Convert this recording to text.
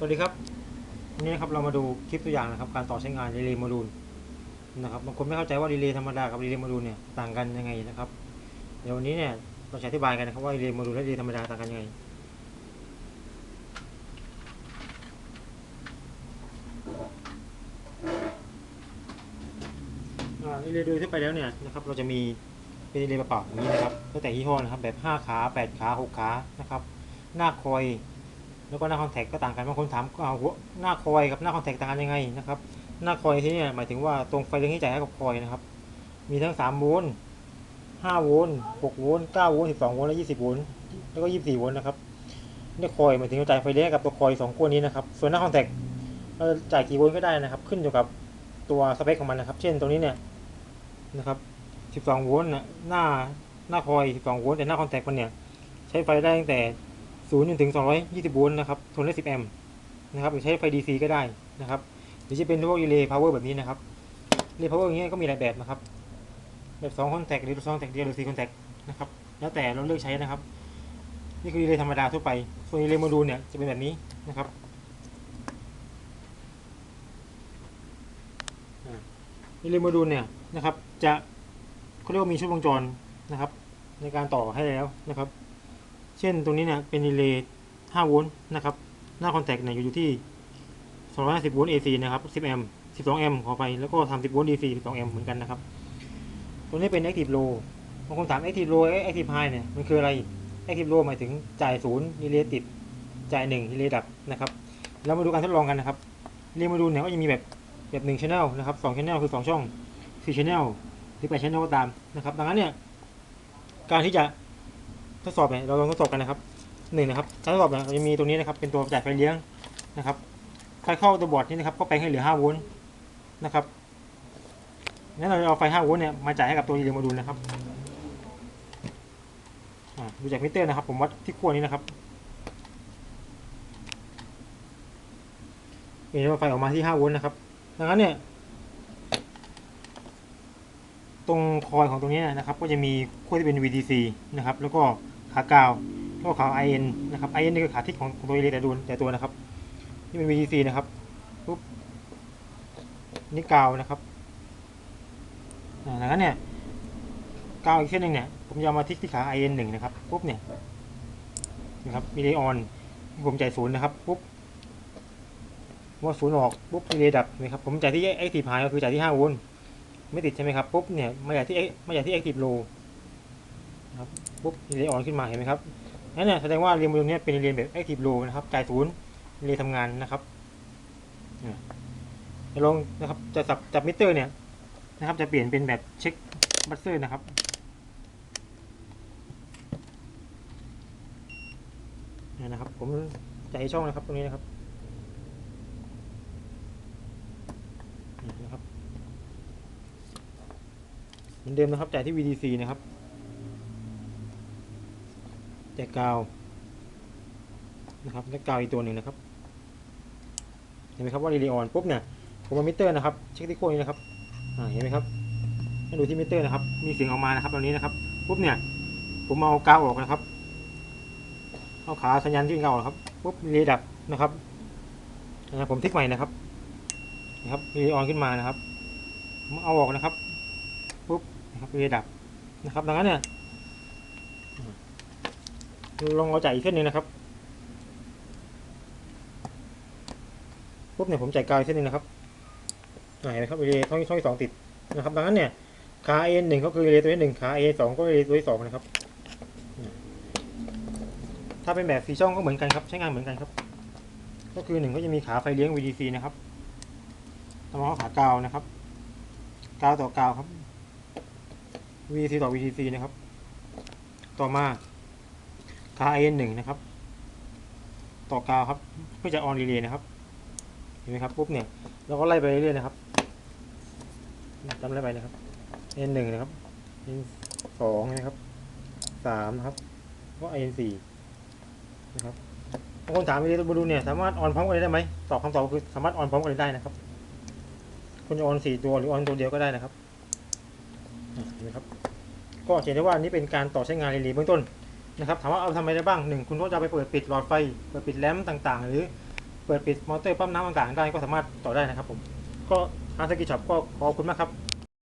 สวัสดีครับวันนี้นะครับเรามาดูคลิปตัวอย่างนะครับการต่อใช้งานรีเลย์โมดูลนะครับบางคนไม่เข้าใจว่ารีเลย์ธรรมดากับรีเลย์โมดูลเนี่ยต่างกันยังไงนะครับเดี๋ยววันนี้เนี่ยเราจะอธิบายกันนะครับว่ารีเลย์โมดูลและรีเลย์ธรรมดาต่างกันยังไงรีเลย์โดยทั่วไปแล้วเนี่ยนะครับเราจะมีเป็นรีเลย์เปล่าๆอย่างนี้นะครับแล้วแต่ยี่ห้อนะครับแบบ 5 ขา 8 ขา 6 ขานะครับหน้าคอย แล้วก็หน้าคอนแทคก็ต่างกันบางคนถามเอาหน้าคอยกับหน้าคอนแทคต่างกันยังไงนะครับหน้าคอยที่นี่หมายถึงว่าตรงไฟเลี้ยงที่จ่ายให้กับคอยนะครับ มีทั้ง3โวลต์5โวลต์6โวลต์9โวลต์12โวลต์และ20โวลต์แล้วก็24โวลต์นะครับนี่คอยหมายถึงจ่ายไฟเลี้ยงกับตัวคอยสองขั้วนี้นะครับส่วนหน้าคอนแทคเราจ่ายกี่โวลต์ก็ได้นะครับ ขึ้นอยู่กับตัวสเปคของมันนะครับ เช่นตรงนี้เนี่ยนะครับ 12 โวลต์หน้าหน้าคอย 12 โวลต์แต่หน้าคอนแทคมันเนี่ยใช้ไฟได้ตั้งแต่ 0จนถึง 220 โวลต์นะครับทนได้ 10 แอมป์นะครับหรือใช้ไฟ DC ก็ได้นะครับหรือจะเป็นพวกรีเลย์พาวเวอร์แบบนี้นะครับรีเลย์พาวเวอร์อย่างเงี้ยก็มีหลายแบบนะครับ แบบ2คอนแทคหรือ2คอนแทคเดียวหรือ4คอนแทคนะครับแล้วแต่เราเลือกใช้นะครับ นี่คือรีเลย์ธรรมดาทั่วไป ส่วนรีเลย์โมดูลเนี่ยจะเป็นแบบนี้นะครับอ่ารีเลย์โมดูลเนี่ยนะครับจะเขาเรียกว่ามีชุดวงจรนะครับ ในการต่อให้แล้วนะครับ เช่นตรงนี้เนี่ยเป็นรีเลย์5โวลต์นะครับ หน้าคอนแทคเนี่ยอยู่ที่ 250โวลต์ AC นะครับ 10 แอมป์ 12 แอมป์ขอไป แล้วก็ 30โวลต์ DC 12 แอมป์เหมือนกันนะครับ ตัวนี้เป็น Active Low บางคนถาม Active Low เอ๊ะ Active High เนี่ย มันคืออะไร Active Low หมายถึงจ่ายศูนย์รีเลย์ติด จ่าย1รีเลย์ดับนะครับ แล้วมาดูการทดลองกันนะครับ เรีย์มาดูเนี่ยก็จะมีแบบแบบ1 channel นะครับ2 channel คือ 2 ช่อง4 channel หรือ8 channel ก็ตามนะครับ ดังนั้นเนี่ย การที่จะ ทดสอบเนี่ยเราลองทดสอบกันนะครับหนึ่งนะครับการทดสอบเนี่ยเราจะมีตัวนี้นะครับ เป็นตัวจ่ายไฟเลี้ยงนะครับไฟเข้าตัวบอร์ดนี่นะครับก็แปลงให้เหลือ5โวลต์นะครับงั้นเราจะเอาไฟ5โวลต์เนี่ยมาจ่ายให้กับตัวรีเลย์โมดูลนะครับดูจากมิเตอร์นะครับ ผมวัดที่ขั้วนี้นะครับเห็นว่าไฟออกมาที่5โวลต์นะครับดังนั้นเนี่ย ตรงคอยของตรงนี้นะครับ ก็จะมีขั้วที่เป็น VDC นะครับ แล้วก็ขากาวแล้วก็ขา IN นะครับ IN นี่คือขาทิศของของตัวเอเลแต่ดูแต่ตัวนะครับ นี่เป็น VDC นะครับปุ๊บนี่กาวนะครับอ่าดังนั้นเนี่ยกาวอีกเส้นหนึ่งเนี่ยผมจะมาทิศที่ขา IN หนึ่งนะครับปุ๊บเนี่ยนะครับมีเลออนผมจ่ายศูนย์นะครับปุ๊บว่าศูนย์ออกปุ๊บมีเลดับนะครับผมจ่ายที่ active high ก็คือจ่ายที่5โวลต์ ไม่ติดใช่ไหมครับปุ๊บเนี่ยมาจากที่ X- มาจากที่ active low นะครับปุ๊บรีเลย์ออนขึ้นมาเห็นไหมครับนั่นเนี่ยแสดงว่าเรียนบนนี้เป็นเรียนแบบ active low นะครับจ่ายศูนย์รีเลย์ทำงานนะครับจะลองนะครับจะจับจับมิเตอร์เนี่ยนะครับจะเปลี่ยนเป็นแบบเช็คบัสเซอร์นะครับนี่นะครับผมจ่ายช่องนะครับตรงนี้นะครับนี่นะครับ เห มือนเดิมนะครับจ่ายที่ VDC นะครับแจกกาวนะครับและกาวอีกตัวหนึ่งนะครับ เห็นไหมครับว่ารีเลย์ออนปุ๊บเนี่ยผมมามิเตอร์นะครับ เช็คที่โค้ดนี้นะครับเห็นไหมครับให้ดูที่มิเตอร์นะครับ มีเสียงออกมานะครับตรงนี้นะครับปุ๊บเนี่ย ผมเอากาวออกนะครับเอาขาสัญญาณที่เป็นกาวออกครับปุ๊บรีเลย์ดับนะครับนะผมทิกใหม่นะครับนะครับรีเลย์ออนขึ้นมานะครับผมเอาออกนะครับปุ๊บ นะครับระดับนะครับ ดังนั้นเนี่ยลองเอาจ่ายอีกเส้นหนึ่งนะครับปุ๊บเนี่ยผมจ่ายกาวอีกเส้นหนึ่งนะครับอ่าเห็นไหมครับเรย์ช่องช่องที่สองติดนะครับ ดังนั้นเนี่ยขา A หนึ่งก็คือเรตัวที่หนึ่งขา A สองก็เรตัวที่สองนะครับ ถ้าเป็นแบบสีช่องก็เหมือนกันครับ ใช้งานเหมือนกันครับ ก็คือหนึ่งก็จะมีขาไฟเลี้ยง VDC นะครับต่อมาขา กาวนะครับ กาวต่อกาวครับ VC ต่อ VTC นะครับ ต่อมาคา IN หนึ่งนะครับ ต่อกาวครับเพื่อจะออนรีเลย์นะครับ เห็นไหมครับปุ๊บเนี่ยเราก็ไล่ไปเรื่อยๆนะครับจำไล่ไปนะครับ N หนึ่งนะครับ N สองนะครับสามนะครับ ก็ N สี่นะครับบางคนถามวิดีโอดูเนี่ยสามารถออนพร้อมกันได้ไหมตอบคำตอบคือสามารถออนพร้อมกันได้นะครับ คุณจะออนสี่ตัวหรือออนตัวเดียวก็ได้นะครับ นะครับ ก็เห็นได้ว่านี่เป็นการต่อใช้งานรีเลย์เบื้องต้นนะครับถามว่าเอาทำอะไรได้บ้างหนึ่งคุณก็จะไปเปิดปิดหลอดไฟ เปิดปิดแลมต่างๆ หรือเปิดปิดมอเตอร์ปั๊มน้ำต่างๆได้ก็สามารถต่อได้นะครับผมก็อาร์ตกิช็อปก็ขอบคุณมากครับ